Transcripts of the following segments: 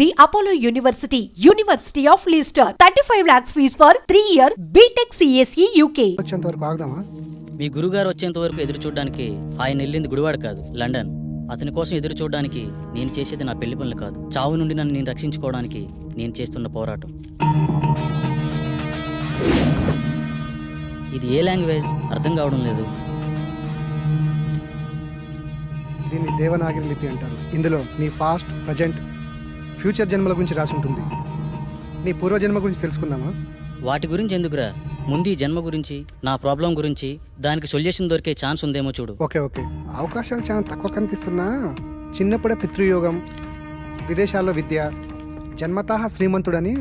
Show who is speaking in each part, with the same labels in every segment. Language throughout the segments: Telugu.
Speaker 1: The Apollo University, University of Leicester. 35 lakhs fees for 3 year BTech CSE UK.
Speaker 2: వచ్చేంత వరకు ఆగుదామా?
Speaker 3: మీ గురుగారు వచ్చేంత వరకు ఎదురు చూడడానికి ఆయన వెళ్ళింది గుడివాడ కాదు లండన్. అతని కోసం ఎదురు చూడడానికి నేను చేసేది నా పెళ్ళి పనులు కాదు. చావు నుండి నన్ను నేను రక్షించుకోవడానికి నేను చేస్తున్న పోరాటం. ఇది ఏ లాంగ్వేజ్? అర్థం కావడం లేదు.
Speaker 2: దీన్ని దేవనాగిరి లిపి అంటారు. ఇందులో నీ పాస్ట్ ప్రజెంట్ ఫ్యూచర్ జన్మల గురించి రాసి ఉంటుంది. నీ పూర్వజన్మ గురించి తెలుసుకుందామా?
Speaker 3: వాటి గురించి ఎందుకురా? ముందు ఈ జన్మ గురించి నా ప్రాబ్లం గురించి దానికి సొల్యూషన్ దొరికే ఛాన్స్ ఉందేమో చూడు.
Speaker 2: Okay okay. అవకాశాలు చాలా తక్కువ కనిపిస్తున్నా. చిన్నప్పుడే పితృయోగం విదేశాల్లో విద్య జన్మతాహ శ్రీమంతుడని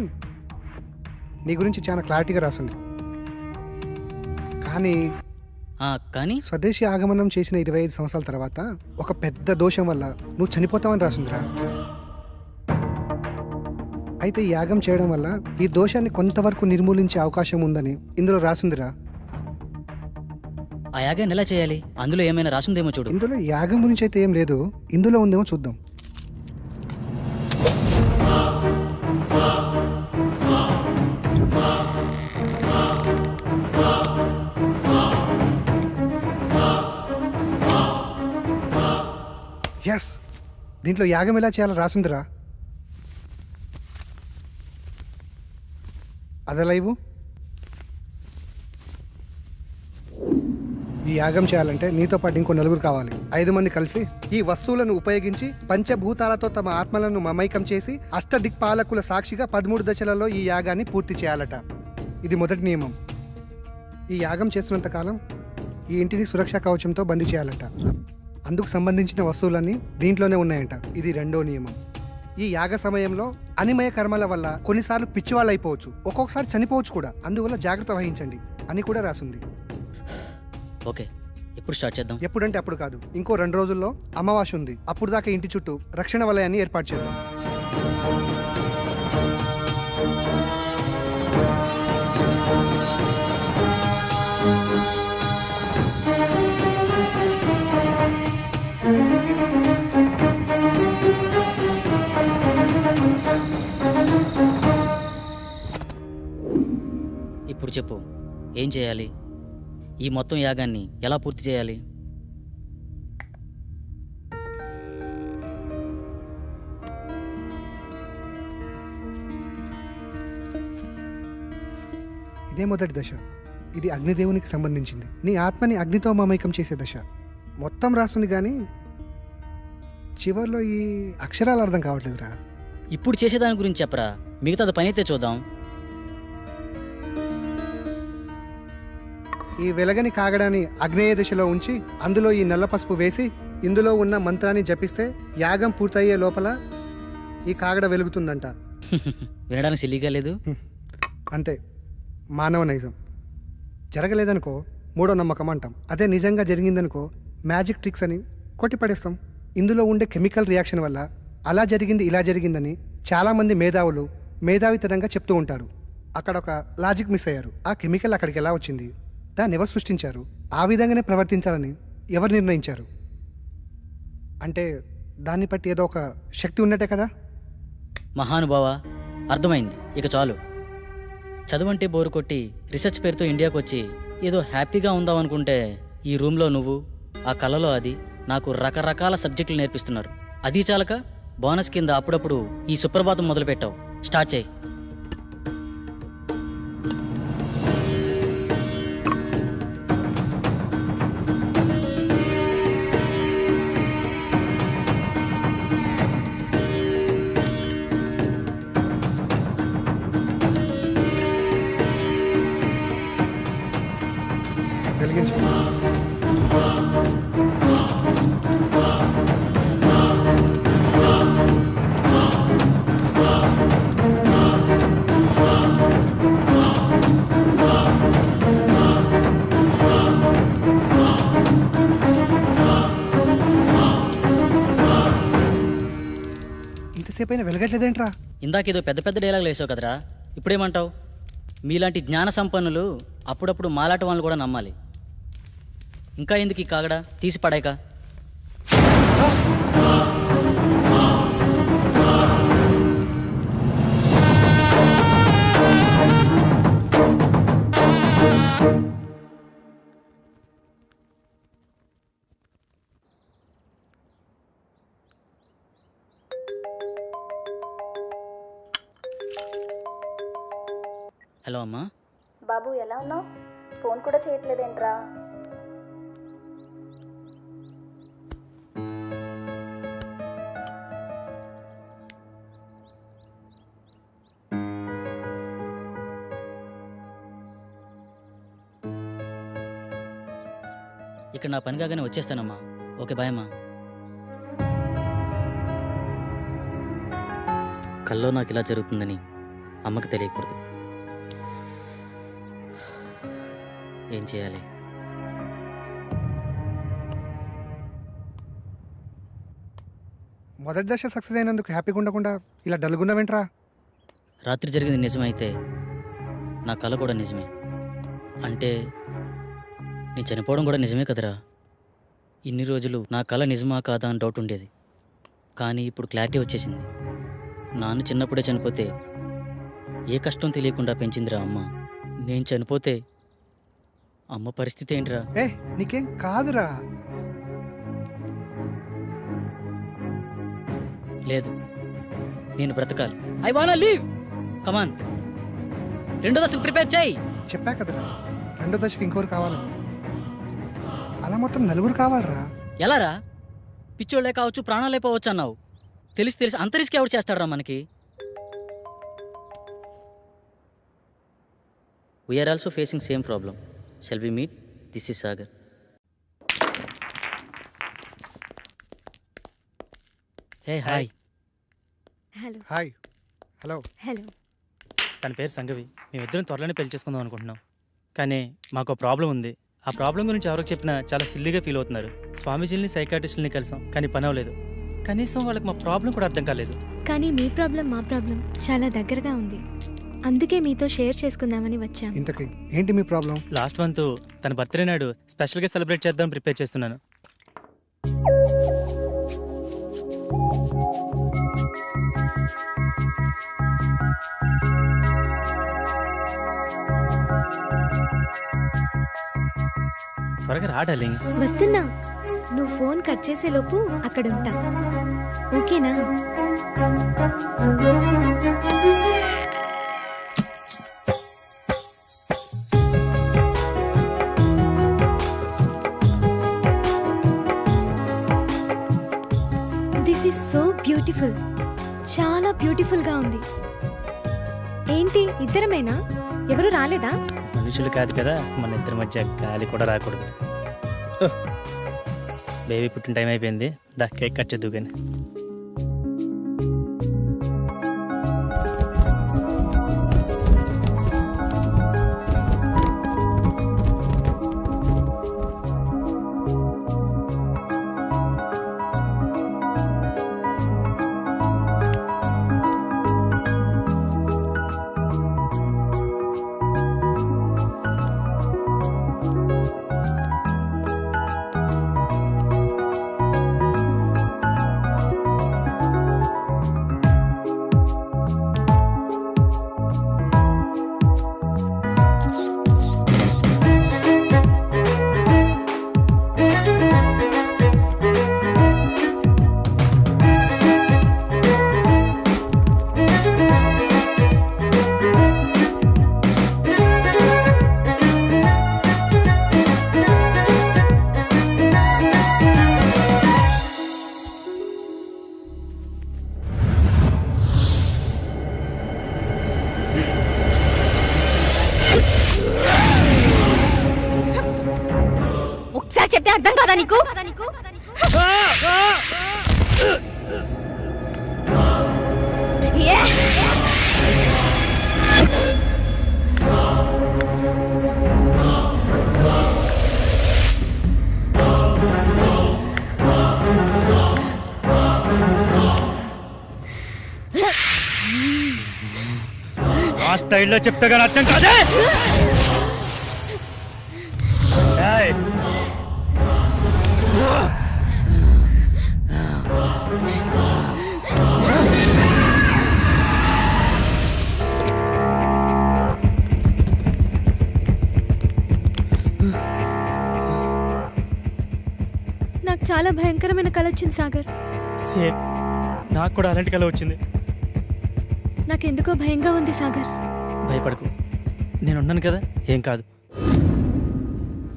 Speaker 2: నీ గురించి చాలా క్లారిటీగా రాసింది. కానీ
Speaker 3: ఆ, కానీ?
Speaker 2: స్వదేశీ ఆగమనం చేసిన ఇరవై ఐదు సంవత్సరాల తర్వాత ఒక పెద్ద దోషం వల్ల నువ్వు చనిపోతావని రాసిందిరా. అయితే ఈ యాగం చేయడం వల్ల ఈ దోషాన్ని కొంతవరకు నిర్మూలించే అవకాశం ఉందని ఇందులో రాసిందిరా.
Speaker 3: ఆ యాగాన్ని ఎలా చేయాలి? అందులో ఏమైనా రాసుందేమో చూడు.
Speaker 2: ఇందులో యాగం గురించి అయితే ఏం లేదు. ఇందులో ఉందేమో చూద్దాం. ఎస్ దీంట్లో యాగం ఎలా చేయాలో రాసిందిరా. అదే లైవ్? ఈ యాగం చేయాలంటే నీతో పాటు ఇంకో నలుగురు కావాలి. ఐదు మంది కలిసి ఈ వస్తువులను ఉపయోగించి పంచభూతాలతో తమ ఆత్మలను మమైకం చేసి అష్టదిక్పాలకుల సాక్షిగా పదమూడు దశలలో ఈ యాగాన్ని పూర్తి చేయాలట. ఇది మొదటి నియమం. ఈ యాగం చేస్తున్నంత కాలం ఈ ఇంటిని సురక్షా కవచంతో బందీ చేయాలట. అందుకు సంబంధించిన వస్తువులన్నీ దీంట్లోనే ఉన్నాయంట. ఇది రెండో నియమం. ఈ యాగ సమయంలో అనిమయ కర్మల వల్ల కొన్నిసార్లు పిచ్చివాళ్ళు అయిపోవచ్చు ఒక్కొక్కసారి చనిపోవచ్చు కూడా. అందువల్ల జాగ్రత్త వహించండి అని కూడా రాసుంది.
Speaker 3: ఓకే. ఇప్పుడు స్టార్ట్ చేద్దాం?
Speaker 2: ఎప్పుడంటే అప్పుడు కాదు. ఇంకో రెండు రోజుల్లో అమావాస్య ఉంది. అప్పుడు దాకా ఇంటి చుట్టూ రక్షణ వలయాన్ని ఏర్పాటు చేద్దాం.
Speaker 3: చెప్పు. ఏం చేయాలి? ఈ మొత్తం యాగాన్ని ఎలా పూర్తి చేయాలి?
Speaker 2: ఇదే మొదటి దశ. ఇది అగ్నిదేవునికి సంబంధించింది. నీ ఆత్మని అగ్నితో మమైకం చేసే దశ. మొత్తం రాస్తుంది కానీ చివర్లో ఈ అక్షరాలు అర్థం కావట్లేదురా.
Speaker 3: ఇప్పుడు చేసేదాని గురించి చెప్పరా? మిగతాది పని అయితే చూద్దాం.
Speaker 2: ఈ వెలగని కాగడాన్ని అగ్నేయ దిశలో ఉంచి అందులో ఈ నల్ల పసుపు వేసి ఇందులో ఉన్న మంత్రాన్ని జపిస్తే యాగం పూర్తయ్యే లోపల ఈ కాగడ వెలుగుతుందంట.
Speaker 3: వినడానికి సిల్లిగా లేదు.
Speaker 2: అంతే. మానవ నైజం. జరగలేదనుకో మూడో నమ్మకం అంటాం. అదే నిజంగా జరిగిందనుకో మ్యాజిక్ ట్రిక్స్ అని కొట్టిపడేస్తాం ఇందులో ఉండే కెమికల్ రియాక్షన్ వల్ల అలా జరిగింది ఇలా జరిగిందని చాలామంది మేధావులు మేధావితనంగా చెప్తూ ఉంటారు. అక్కడ ఒక లాజిక్ మిస్ అయ్యారు. ఆ కెమికల్ అక్కడికి ఎలా వచ్చింది? దాన్ని ఎవరు సృష్టించారు? ఆ విధంగానే ప్రవర్తించాలని ఎవరు నిర్ణయించారు? అంటే దాన్ని బట్టి ఏదో ఒక శక్తి ఉన్నట్టే కదా?
Speaker 3: మహానుభావ అర్థమైంది. ఇక చాలు. చదువంటే బోరు కొట్టి రీసెర్చ్ పేరుతో ఇండియాకు వచ్చి ఏదో హ్యాపీగా ఉందాం అనుకుంటే ఈ రూమ్లో నువ్వు ఆ కళలో అది నాకు రకరకాల సబ్జెక్టులు నేర్పిస్తున్నారు. అది చాలక బోనస్ కింద అప్పుడప్పుడు ఈ సుప్రభాతం మొదలుపెట్టావు. స్టార్ట్ చేయి.
Speaker 2: పైన వెలగట్లేదేంట్రా?
Speaker 3: ఇందాక ఏదో పెద్ద పెద్ద డైలాగులు వేసావు కదరా. ఇప్పుడేమంటావు? మీలాంటి జ్ఞాన సంపన్నులు అప్పుడప్పుడు మాలాట వాళ్ళు కూడా నమ్మాలి. ఇంకా ఎందుకు ఈ కాగడా? తీసి పడాక. thank you హలో అమ్మా.
Speaker 4: బాబు ఎలా ఉన్నావు? ఫోన్ కూడా చేయట్లేదేంట్రా?
Speaker 3: ఇక్కడ నా పని కాగానే వచ్చేస్తానమ్మా. ఓకే బాయ్ అమ్మా. కల్లో నాకు ఇలా జరుగుతుందని అమ్మకి తెలియకూడదు. ఏం చేయాలి?
Speaker 2: మొదటి దశ సక్సెస్ అయినందుకు హ్యాపీగా ఉండకుండా ఇలా డల్గున్నావేంట్రా
Speaker 3: రాత్రి జరిగింది నిజమైతే నా కళ కూడా నిజమే. అంటే నేను చనిపోవడం కూడా నిజమే కదరా? ఇన్ని రోజులు నా కళ నిజమా కాదా అని డౌట్ ఉండేది. కానీ ఇప్పుడు క్లారిటీ వచ్చేసింది. నాన్న చిన్నప్పుడే చనిపోతే ఏ కష్టం తెలియకుండా పెంచిందిరా అమ్మ. నేను చనిపోతే అమ్మ పరిస్థితి ఏంటిరా?
Speaker 2: ఏ నీకేం కాదురా.
Speaker 3: లేదు నేను బ్రతకాలి. ఐ వానా లీవ్ కమాన్ రెండో దశకు ప్రిపేర్ చేయి.
Speaker 2: చెప్పా కదరా రెండో దశకి ఇంకోరు కావాలి అలా మొత్తం నలుగురు కావాలరా?
Speaker 3: ఎలారా? పిచ్చోళ్ళే కావచ్చు ప్రాణాలే పోవచ్చు అన్నావు. తెలిసి తెలిసి అంత రిస్క్ ఎవరు చేస్తాడరా మనకి? We are also facing same problem shall we meet this is Sagar hey hi
Speaker 5: hello
Speaker 2: hi hello
Speaker 5: hello
Speaker 6: తన పేరు సంగవి. మేమిద్దరం త్వరలోనే పెళ్ళి చేసుకుందాం అనుకుంటున్నాం. కానీ మాకు ప్రాబ్లం ఉంది. ఆ ప్రాబ్లం గురించి ఎవరికి చెప్పినా చాలా సిల్లీగా ఫీల్ అవుతున్నారు. స్వామీజీని సైకాటిస్టుల్ని కలిసాం కానీ పని అవ్వలేదు. కనీసం వాళ్ళకి మా ప్రాబ్లం కూడా అర్థం కాలేదు.
Speaker 5: కానీ మీ ప్రాబ్లం మా ప్రాబ్లం చాలా దగ్గరగా ఉంది. అందుకే మీతో షేర్ చేసుకుందామని వచ్చాం.
Speaker 2: ఇంతకీ ఏంటి మీ ప్రాబ్లం?
Speaker 6: లాస్ట్ మంత్ తన బర్త్డే నాడు స్పెషల్గా సెలబ్రేట్ చేద్దాం ప్రిపేర్ చేస్తున్నాను. త్వరగా రా డార్లింగ్.
Speaker 5: వస్తున్నా. నువ్వు ఫోన్ కట్ చేసే లోపు అక్కడ ఉంటా ఓకేనా? ఈస్ సో బ్యూటిఫుల్ చాలా బ్యూటిఫుల్గా ఉంది. ఏంటి ఇద్దరమేనా? ఎవరు రాలేదా?
Speaker 6: మనుషులు కాదు కదా మన ఇద్దరి మధ్య గాలి కూడా రాకూడదు. బేబీ పుట్టిన టైం అయిపోయింది. దా కేక్ కట్ చేద్దు కానీ. స్టైల్లో చెప్తే కానీ అర్థం కాదే?
Speaker 5: నాకు చాలా భయంకరమైన కల వచ్చింది సాగర్.
Speaker 6: సేమ్. నాకు కూడా అలాంటి కల వచ్చింది.
Speaker 5: నాకెందుకో భయంగా ఉంది సాగర్.
Speaker 6: భయపడకు. నేను ఉన్నాను కదా? ఏం కాదు.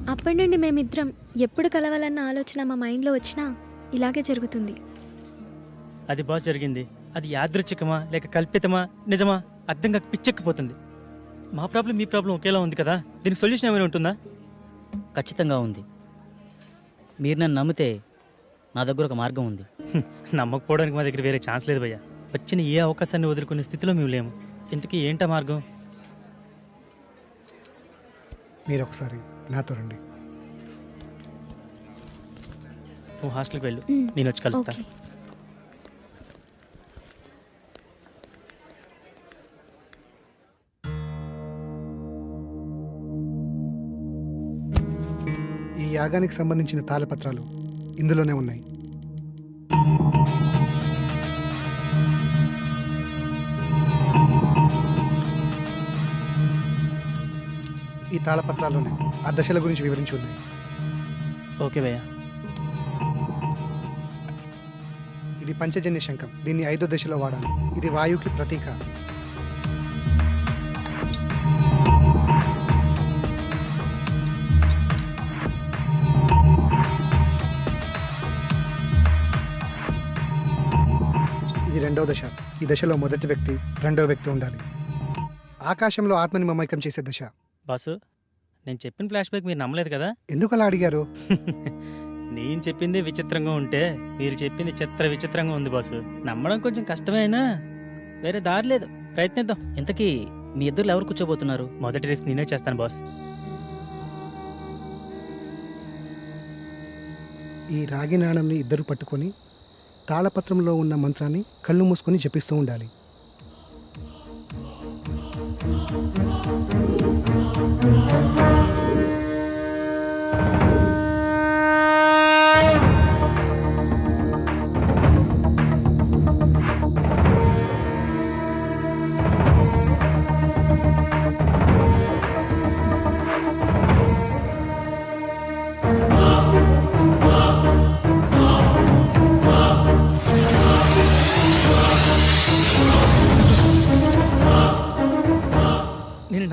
Speaker 5: అప్పటి నుండి మేమిద్దరం ఎప్పుడు కలవాలన్న ఆలోచన మా మైండ్లో వచ్చినా ఇలాగే జరుగుతుంది.
Speaker 6: అది బాస్ జరిగింది. అది యాదృచ్ఛికమా లేక కల్పితమా నిజమా? అర్థం కాక పిచ్చెక్కిపోతుంది. మా ప్రాబ్లం మీ ప్రాబ్లం ఒకేలా ఉంది కదా? దీనికి సొల్యూషన్ ఏమైనా ఉంటుందా?
Speaker 3: ఖచ్చితంగా ఉంది. మీరు నన్ను నమ్మితే నా దగ్గర ఒక మార్గం ఉంది.
Speaker 6: నమ్మకపోవడానికి మా దగ్గర వేరే ఛాన్స్ లేదు భయ్యా. వచ్చిన ఏ అవకాశాన్ని వదులుకునే స్థితిలో మేము లేము. ఇంతకీ ఏంటా మార్గం?
Speaker 2: మీరు ఒకసారి నాతో రండి.
Speaker 6: నువ్వు హాస్టల్కి వెళ్ళు. నేను వచ్చి కలుస్తా.
Speaker 5: ఓకే.
Speaker 2: ఈ యాగానికి సంబంధించిన తాళపత్రాలు ఇందులోనే ఉన్నాయి. ఈ తాళపత్రాల్లోనే ఆ దశల గురించి వివరించి ఉన్నాయి
Speaker 6: ఓకే భయ్యా.
Speaker 2: ఇది పంచజన్య శంఖం. దీన్ని ఐదో దశలో వాడాలి. ఇది వాయువుకి ప్రతీక. ఇది రెండో దశ. ఈ దశలో మొదటి వ్యక్తి రెండో వ్యక్తి ఉండాలి. ఆకాశంలో ఆత్మని మమైకం చేసే దశ.
Speaker 6: బాసు. నేను చెప్పిన ఫ్లాష్ బ్యాక్ మీరు నమ్మలేదు కదా?
Speaker 2: ఎందుకు అలా అడిగారు?
Speaker 6: నేను చెప్పింది విచిత్రంగా ఉంటే మీరు చెప్పింది చిత్ర విచిత్రంగా ఉంది బాసు. నమ్మడం కొంచెం కష్టమైనా వేరే దారి లేదు. ప్రయత్నిద్దాం.
Speaker 3: ఇంతకీ మీ ఇద్దరు ఎవరు కూర్చోబోతున్నారు?
Speaker 6: మొదటి రిస్క్ నేనే చేస్తాను బాస్.
Speaker 2: ఈ రాగి నాణంని ఇద్దరు పట్టుకొని తాళపత్రంలో ఉన్న మంత్రాన్ని కళ్ళు మూసుకొని జపిస్తూ ఉండాలి.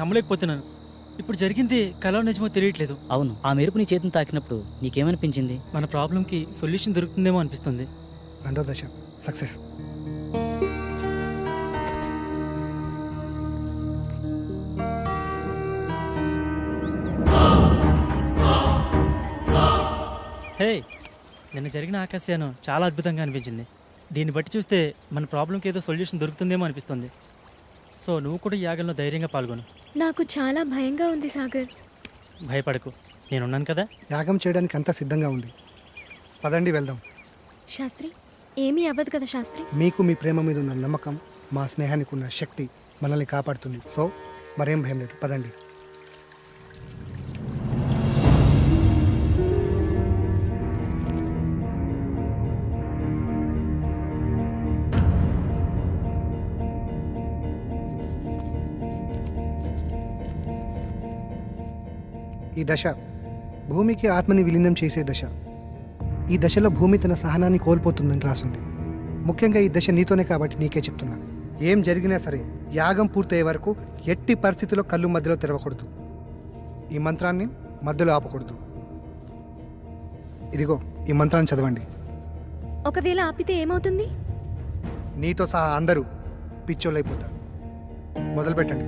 Speaker 6: నమ్మలేకపోతున్నాను. ఇప్పుడు జరిగింది కలో నిజమో తెలియట్లేదు.
Speaker 3: అవును ఆ మెరుపు నీ చేతిని తాకినప్పుడు నీకేమనిపించింది?
Speaker 6: మన ప్రాబ్లంకి సొల్యూషన్ దొరుకుతుందేమో అనిపిస్తుంది.
Speaker 2: రెండో దశ సక్సెస్.
Speaker 6: హే నిన్న జరిగిన ఆకాశయానం చాలా అద్భుతంగా అనిపించింది. దీన్ని బట్టి చూస్తే మన ప్రాబ్లంకి ఏదో సొల్యూషన్ దొరుకుతుందేమో అనిపిస్తుంది. సో నువ్వు కూడా ఈ యాగంలో ధైర్యంగా పాల్గొను.
Speaker 5: నాకు చాలా భయంగా ఉంది సాగర్.
Speaker 6: భయపడకు. నేనున్నాను కదా?
Speaker 2: యాగం చేయడానికి అంతా సిద్ధంగా ఉంది. పదండి వెళ్దాం.
Speaker 5: శాస్త్రి ఏమీ అవ్వదు కదా శాస్త్రి?
Speaker 2: మీకు మీ ప్రేమ మీద ఉన్న నమ్మకం మా స్నేహానికి ఉన్న శక్తి మనల్ని కాపాడుతుంది. సో మరేం భయం లేదు. పదండి. ఈ దశ భూమికి ఆత్మని విలీనం చేసే దశ. ఈ దశలో భూమి తన సహనాన్ని కోల్పోతుందని రాసుంది. ముఖ్యంగా ఈ దశ నీతోనే కాబట్టి నీకే చెప్తున్నా. ఏం జరిగినా సరే యాగం పూర్తయ్యే వరకు ఎట్టి పరిస్థితిలో కళ్ళు మధ్యలో తెరవకూడదు. ఈ మంత్రాన్ని మధ్యలో ఆపకూడదు. ఇదిగో ఈ మంత్రాన్ని చదవండి.
Speaker 5: ఒకవేళ ఆపితే ఏమవుతుంది?
Speaker 2: నీతో సహా అందరూ పిచ్చోళ్ళైపోతారు. మొదలు పెట్టండి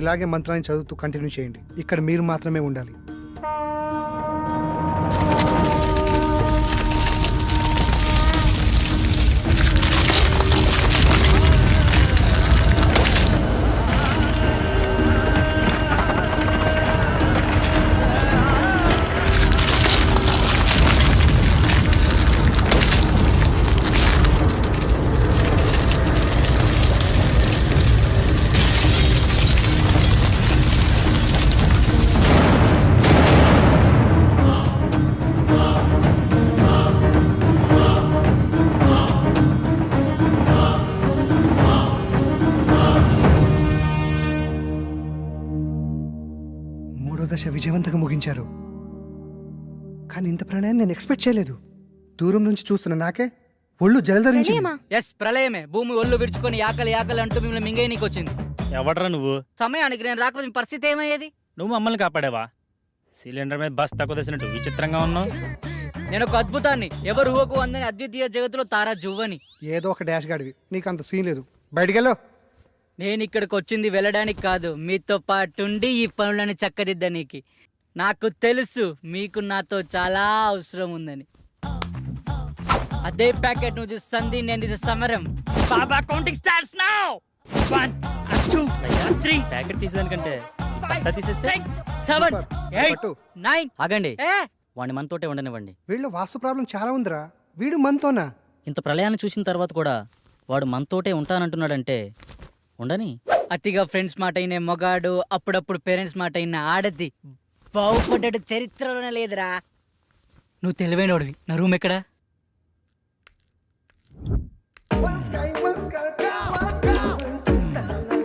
Speaker 2: ఇలాగే మంత్రాన్ని చదువుతూ కంటిన్యూ చేయండి. ఇక్కడ మీరు మాత్రమే ఉండాలి. దశ విజయవంతంగా ముగించారు. కానీ ఇంత ప్రణయాన్ని నేను ఎక్స్పెక్ట్ చేయలేదు. దూరం నుంచి చూస్తున్న నాకే ఒళ్ళు
Speaker 5: ప్రణయమా?
Speaker 7: ఎస్ ప్రళయమే. భూమి ఒళ్ళు విడుచుకొని ఆకలి ఆకలి అంటూ మిమ్మల్ని మింగేయనీకి వచ్చింది
Speaker 6: ఎవడరా నువ్వు?
Speaker 7: సమయానికి నేను రాకపోతే మీ పరిస్థితి ఏమయ్యేది?
Speaker 6: నువ్వు మమ్మల్ని కాపాడావా? సిలిండర్ మీద బస్ తక్కువ తెసినట్టు విచిత్రంగా ఉన్నావు.
Speaker 7: నేను ఒక అద్భుతాన్ని. ఎవరు ఊహకు అందని అద్వితీయ జగత్తులో తారా జువ్వని.
Speaker 2: ఏదో ఒక డాష్ గాడివి. నీకు అంత సీన్ లేదు. బయటికెళ్ళు.
Speaker 7: నేను ఇక్కడికి వచ్చింది వెళ్ళడానికి కాదు. మీతో పాటుండి ఈ పనులను చక్కదిద్దనీకి. నాకు తెలుసు మీకు నాతో చాలా అవసరం ఉందని అదే ప్యాకెట్ నువ్వు సంధి నేను ఇది సమరం. బాబా counting starts now one two three
Speaker 6: packet తీసేదానికంటే తీసేస్తే?
Speaker 7: Seven eight. నైన్
Speaker 3: ఆగండి.
Speaker 7: ఏ?
Speaker 3: వాడిని మనతోటే ఉండనివ్వండి.
Speaker 2: వీళ్ళు వాస్తు ప్రాబ్లం చాలా ఉందిరా. వీడు మనతోనా?
Speaker 3: ఇంత ప్రళయాన్ని చూసిన తర్వాత కూడా వాడు మనతోటే ఉంటానంటున్నాడంటే ఉండని?
Speaker 7: అతిగా ఫ్రెండ్స్ మాట అయిన మొగాడు అప్పుడప్పుడు పేరెంట్స్ మాట అయిన ఆడది. బాగుపడ్డాడు చరిత్రలోనే లేదురా. నువ్వు తెలివైనోడివి. నా రూమ్ ఎక్కడా?